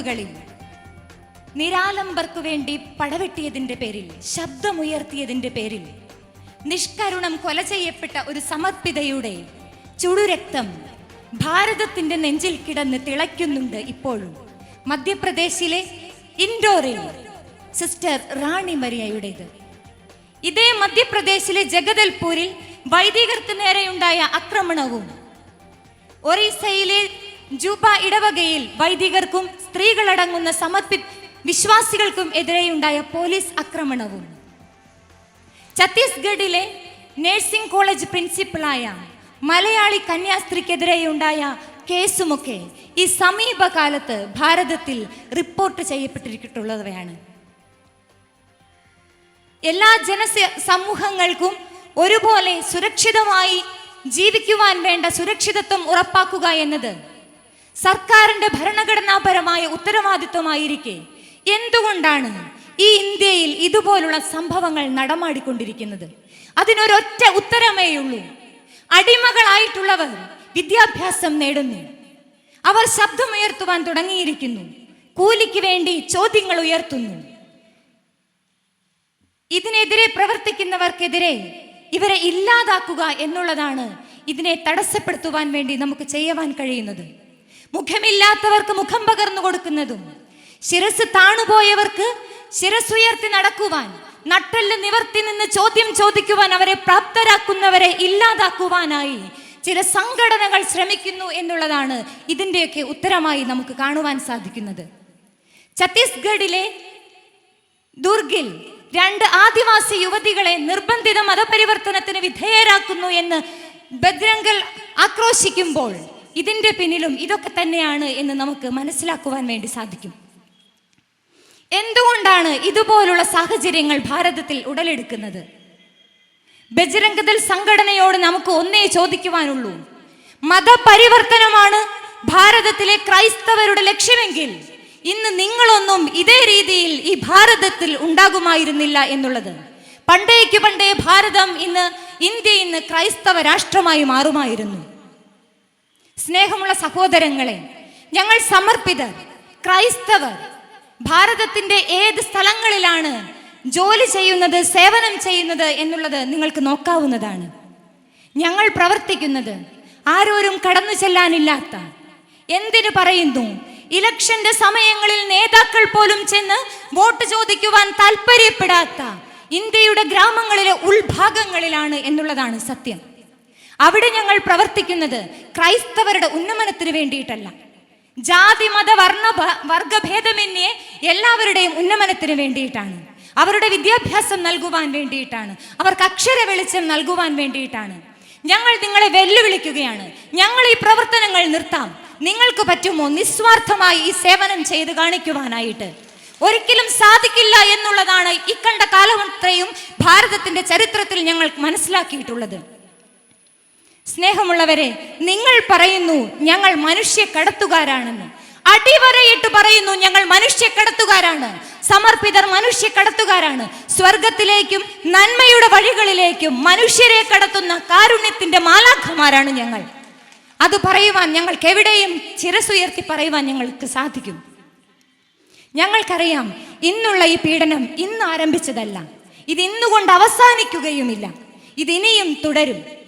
മണിക്കൂറുകളിൽ നിരാലംബർക്കു വേണ്ടി പടവെട്ടിയതിന്റെ പേരിൽ ശബ്ദമുയർത്തിയതിന്റെ പേരിൽ നിഷ്കരുണം കൊല ചെയ്യപ്പെട്ട ഒരു സമർപ്പിതയുടെ ചുടുരക്തം ഭാരതത്തിന്റെ നെഞ്ചിൽ കിടന്ന് തിളയ്ക്കുന്നുണ്ട് ഇപ്പോഴും. മധ്യപ്രദേശിലെ ഇൻഡോറിൽ സിസ്റ്റർ റാണി മരിയയുടേത്. ഇതേ മധ്യപ്രദേശിലെ ജഗദൽപൂരിൽ വൈദികർക്ക് നേരെയുണ്ടായ ആക്രമണവും ഒറീസയിലെ ജൂബ ഇടവകയിൽ വൈദികർക്കും സ്ത്രീകളടങ്ങുന്ന സമർപ്പി വിശ്വാസികൾക്കും എതിരെയുണ്ടായ പോലീസ് ആക്രമണവും. ഛത്തീസ്ഗഡിലെ നഴ്സിംഗ് കോളേജ് പ്രിൻസിപ്പളായ മലയാളി കന്യാസ്ത്രീക്കെതിരെയുണ്ടായ കേസുമൊക്കെ ഈ സമീപകാലത്ത് ഭാരതത്തിൽ റിപ്പോർട്ട് ചെയ്യപ്പെട്ടിരിക്കുന്നവയാണ് എല്ലാ ജന സമൂഹങ്ങൾക്കും ഒരുപോലെ സുരക്ഷിതമായി ജീവിക്കുവാൻ വേണ്ട സുരക്ഷിതത്വം ഉറപ്പാക്കുക എന്നത് സർക്കാരിന്റെ ഭരണഘടനാപരമായ ഉത്തരവാദിത്വമായിരിക്കെ. എന്തുകൊണ്ടാണ് ഈ ഇന്ത്യയിൽ ഇതുപോലുള്ള സംഭവങ്ങൾ നടമാടിക്കൊണ്ടിരിക്കുന്നത്? അതിനൊരൊറ്റ ഉത്തരമേയുള്ളൂ അടിമകളായിട്ടുള്ളവർ വിദ്യാഭ്യാസം നേടുന്നു. അവർ ശബ്ദമുയർത്തുവാൻ തുടങ്ങിയിരിക്കുന്നു. കൂലിക്ക് വേണ്ടി ചോദ്യങ്ങൾ ഉയർത്തുന്നു. ഇതിനെതിരെ പ്രവർത്തിക്കുന്നവർക്കെതിരെ ഇവരെ ഇല്ലാതാക്കുക എന്നുള്ളതാണ് ഇതിനെ തടസ്സപ്പെടുത്തുവാൻ വേണ്ടി നമുക്ക് ചെയ്യുവാൻ കഴിയുന്നത്. മുഖമില്ലാത്തവർക്ക് മുഖം പകർന്നു കൊടുക്കുന്നതും ശിരസ് താണുപോയവർക്ക് ശിരസുയർത്തി നടക്കുവാൻ നട്ടെല്ല് നിവർത്തി നിന്ന് ചോദ്യം ചോദിക്കുവാൻ അവരെ പ്രാപ്തരാക്കുന്നവരെ ഇല്ലാതാക്കുവാനായി ചില സംഘടനകൾ ശ്രമിക്കുന്നു എന്നുള്ളതാണ് ഇതിന്റെയൊക്കെ ഉത്തരമായി നമുക്ക് കാണുവാൻ സാധിക്കുന്നത്. ഛത്തീസ്ഗഡിലെ ദുർഗിൽ രണ്ട് ആദിവാസി യുവതികളെ നിർബന്ധിത മതപരിവർത്തനത്തിന് വിധേയരാക്കുന്നു എന്ന് ബദ്രംഗൽ ആക്രോശിക്കുമ്പോൾ ഇതിന്റെ പിന്നിലും ഇതൊക്കെ തന്നെയാണ് എന്ന് നമുക്ക് മനസ്സിലാക്കുവാൻ വേണ്ടി സാധിക്കും. എന്തുകൊണ്ടാണ് ഇതുപോലുള്ള സാഹചര്യങ്ങൾ ഭാരതത്തിൽ ഉടലെടുക്കുന്നത്? ബജരംഗദൽ സംഘടനയോട് നമുക്ക് ഒന്നേ ചോദിക്കുവാനുള്ളൂ. മതപരിവർത്തനമാണ് ഭാരതത്തിലെ ക്രൈസ്തവരുടെ ലക്ഷ്യമെങ്കിൽ ഇന്ന് നിങ്ങളൊന്നും ഇതേ രീതിയിൽ ഈ ഭാരതത്തിൽ ഉണ്ടാകുമായിരുന്നില്ല എന്നുള്ളത്. പണ്ടേക്ക് പണ്ടേ ഭാരതം ഇന്ന് ഇന്ത്യ ഇന്ന് ക്രൈസ്തവ രാഷ്ട്രമായി മാറുമായിരുന്നു. സ്നേഹമുള്ള സഹോദരങ്ങളെ ഞങ്ങൾ സമർപ്പിതർ ക്രൈസ്തവർ. ഭാരതത്തിന്റെ ഏത് സ്ഥലങ്ങളിലാണ് ജോലി ചെയ്യുന്നത് സേവനം ചെയ്യുന്നത് എന്നുള്ളത് നിങ്ങൾക്ക് നോക്കാവുന്നതാണ്. ഞങ്ങൾ പ്രവർത്തിക്കുന്നത് ആരോരും കടന്നു ചെല്ലാനില്ലാത്ത എന്തിനു പറയുന്നു? ഇലക്ഷന്റെ സമയങ്ങളിൽ നേതാക്കൾ പോലും ചെന്ന് വോട്ട് ചോദിക്കുവാൻ താല്പര്യപ്പെടാത്ത ഇന്ത്യയുടെ ഗ്രാമങ്ങളിലെ ഉൾഭാഗങ്ങളിലാണ് എന്നുള്ളതാണ് സത്യം. അവിടെ ഞങ്ങൾ പ്രവർത്തിക്കുന്നത് ക്രൈസ്തവരുടെ ഉന്നമനത്തിന് വേണ്ടിയിട്ടല്ല. ജാതി മത വർണ വർഗഭേദമന്യേ എല്ലാവരുടെയും ഉന്നമനത്തിന് വേണ്ടിയിട്ടാണ്. അവരുടെ വിദ്യാഭ്യാസം നൽകുവാൻ വേണ്ടിയിട്ടാണ്. അവർക്ക് അക്ഷര വെളിച്ചം നൽകുവാൻ വേണ്ടിയിട്ടാണ്. ഞങ്ങൾ നിങ്ങളെ വെല്ലുവിളിക്കുകയാണ്. ഞങ്ങൾ ഈ പ്രവർത്തനങ്ങൾ നിർത്താം. നിങ്ങൾക്ക് പറ്റുമോ നിസ്വാർത്ഥമായി ഈ സേവനം ചെയ്ത് കാണിക്കുവാനായിട്ട്? ഒരിക്കലും സാധിക്കില്ല എന്നുള്ളതാണ് ഇക്കണ്ട കാലമത്രയും ഭാരതത്തിന്റെ ചരിത്രത്തിൽ ഞങ്ങൾ മനസ്സിലാക്കിയിട്ടുള്ളത്. സ്നേഹമുള്ളവരെ നിങ്ങൾ പറയുന്നു ഞങ്ങൾ മനുഷ്യ കടത്തുകാരാണെന്ന് അടിവരയിട്ട് പറയുന്നു ഞങ്ങൾ മനുഷ്യ കടത്തുകാരാണ് സമർപ്പിതർ മനുഷ്യ കടത്തുകാരാണ് സ്വർഗത്തിലേക്കും നന്മയുടെ വഴികളിലേക്കും മനുഷ്യരെ കടത്തുന്ന കാരുണ്യത്തിന്റെ മാലാഖമാരാണ് ഞങ്ങൾ. അത് പറയുവാൻ ഞങ്ങൾക്ക് എവിടെയും ചിരസുയർത്തി പറയുവാൻ ഞങ്ങൾക്ക് സാധിക്കും. ഞങ്ങൾക്കറിയാം ഇന്നുള്ള ഈ പീഡനം ഇന്ന് ആരംഭിച്ചതല്ല. ഇത് ഇന്നുകൊണ്ട് അവസാനിക്കുകയുമില്ല. ഇതിനിയും തുടരും.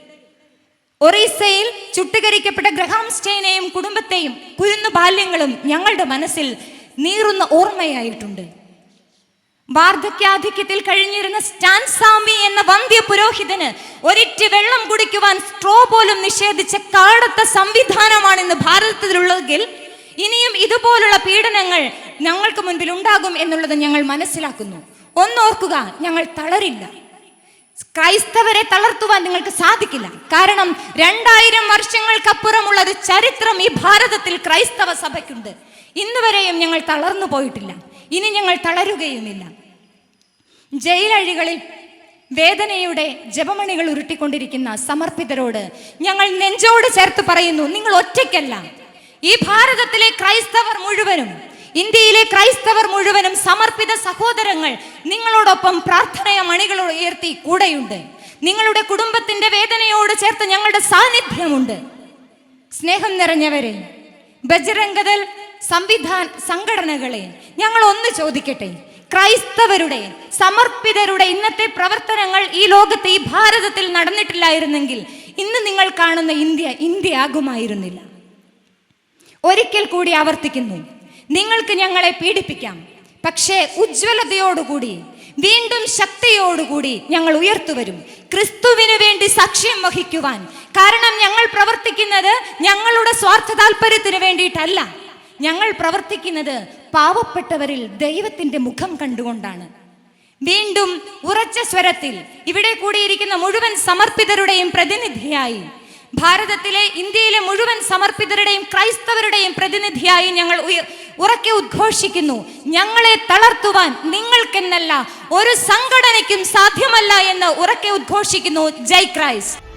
ഒറീസയിൽ ചുട്ടുകരിക്കപ്പെട്ട ഗ്രഹാം സ്റ്റെയിനെയും കുടുംബത്തെയും കുരുന്നു ബാല്യങ്ങളും ഞങ്ങളുടെ മനസ്സിൽ നീറുന്ന ഓർമ്മയായിട്ടുണ്ട്. വാർദ്ധക്യാധിക്യത്തിൽ കഴിഞ്ഞിരുന്ന സ്റ്റാൻസാമി എന്ന വന്ധ്യ പുരോഹിതന് ഒരിറ്റ് വെള്ളം കുടിക്കുവാൻ സ്ട്രോ പോലും നിഷേധിച്ച കാടത്ത സംവിധാനമാണ് ഇന്ന് ഭാരതത്തിലുള്ളതെങ്കിൽ ഇനിയും ഇതുപോലുള്ള പീഡനങ്ങൾ ഞങ്ങൾക്ക് മുൻപിൽ ഉണ്ടാകും എന്നുള്ളത് ഞങ്ങൾ മനസ്സിലാക്കുന്നു. ഒന്നോർക്കുക ഞങ്ങൾ തളരില്ല. ക്രൈസ്തവരെ തളർത്തുവാൻ നിങ്ങൾക്ക് സാധിക്കില്ല. കാരണം രണ്ടായിരം വർഷങ്ങൾക്കപ്പുറമുള്ള ഒരു ചരിത്രം ഈ ഭാരതത്തിൽ ക്രൈസ്തവ സഭയ്ക്കുണ്ട്. ഇന്ന് വരെയും ഞങ്ങൾ തളർന്നു പോയിട്ടില്ല. ഇനി ഞങ്ങൾ തളരുകയുമില്ല. ജയിലഴികളിൽ വേദനയുടെ ജപമണികൾ ഉരുട്ടിക്കൊണ്ടിരിക്കുന്ന സമർപ്പിതരോട് ഞങ്ങൾ നെഞ്ചോട് ചേർത്ത് പറയുന്നു നിങ്ങൾ ഒറ്റയ്ക്കല്ല. ഈ ഭാരതത്തിലെ ക്രൈസ്തവർ മുഴുവനും ഇന്ത്യയിലെ ക്രൈസ്തവർ മുഴുവനും സമർപ്പിത സഹോദരങ്ങൾ നിങ്ങളോടൊപ്പം പ്രാർത്ഥനയ മണികൾ ഉയർത്തി കൂടെയുണ്ട്. നിങ്ങളുടെ കുടുംബത്തിന്റെ വേദനയോട് ചേർത്ത് ഞങ്ങളുടെ സാന്നിധ്യമുണ്ട്. സ്നേഹം നിറഞ്ഞവരെ ബജരംഗതൽ സംവിധാന സംഘടനകളെ ഞങ്ങൾ ഒന്ന് ചോദിക്കട്ടെ. ക്രൈസ്തവരുടെ സമർപ്പിതരുടെ ഇന്നത്തെ പ്രവർത്തനങ്ങൾ ഈ ലോകത്ത് ഈ ഭാരതത്തിൽ നടന്നിട്ടില്ലായിരുന്നെങ്കിൽ ഇന്ന് നിങ്ങൾ കാണുന്ന ഇന്ത്യ ഇന്ത്യ ആകുമായിരുന്നില്ല ഒരിക്കൽ കൂടി ആവർത്തിക്കുന്നു. നിങ്ങൾക്ക് ഞങ്ങളെ പീഡിപ്പിക്കാം. പക്ഷേ ഉജ്ജ്വലതയോടുകൂടി വീണ്ടും ശക്തിയോടുകൂടി ഞങ്ങൾ ഉയർത്തുവരും. ക്രിസ്തുവിന് വേണ്ടി സാക്ഷ്യം വഹിക്കുവാൻ. കാരണം ഞങ്ങൾ പ്രവർത്തിക്കുന്നത് ഞങ്ങളുടെ സ്വാർത്ഥ താല്പര്യത്തിന് വേണ്ടിയിട്ടല്ല. ഞങ്ങൾ പ്രവർത്തിക്കുന്നത് പാവപ്പെട്ടവരിൽ ദൈവത്തിന്റെ മുഖം കണ്ടുകൊണ്ടാണ്. വീണ്ടും ഉറച്ച സ്വരത്തിൽ ഇവിടെ കൂടിയിരിക്കുന്ന മുഴുവൻ സമർപ്പിതരുടെയും പ്രതിനിധിയായി ഭാരതത്തിലെ ഇന്ത്യയിലെ മുഴുവൻ സമർപ്പിതരുടെയും ക്രൈസ്തവരുടെയും പ്രതിനിധിയായി ഞങ്ങൾ ഉറക്കെ ഉദ്ഘോഷിക്കുന്നു. ഞങ്ങളെ തളർത്തുവാൻ നിങ്ങൾക്കെന്നല്ല ഒരു സംഘടനയ്ക്കും സാധ്യമല്ല എന്ന് ഉറക്കെ ഉദ്ഘോഷിക്കുന്നു. ജയ് ക്രൈസ്റ്റ്.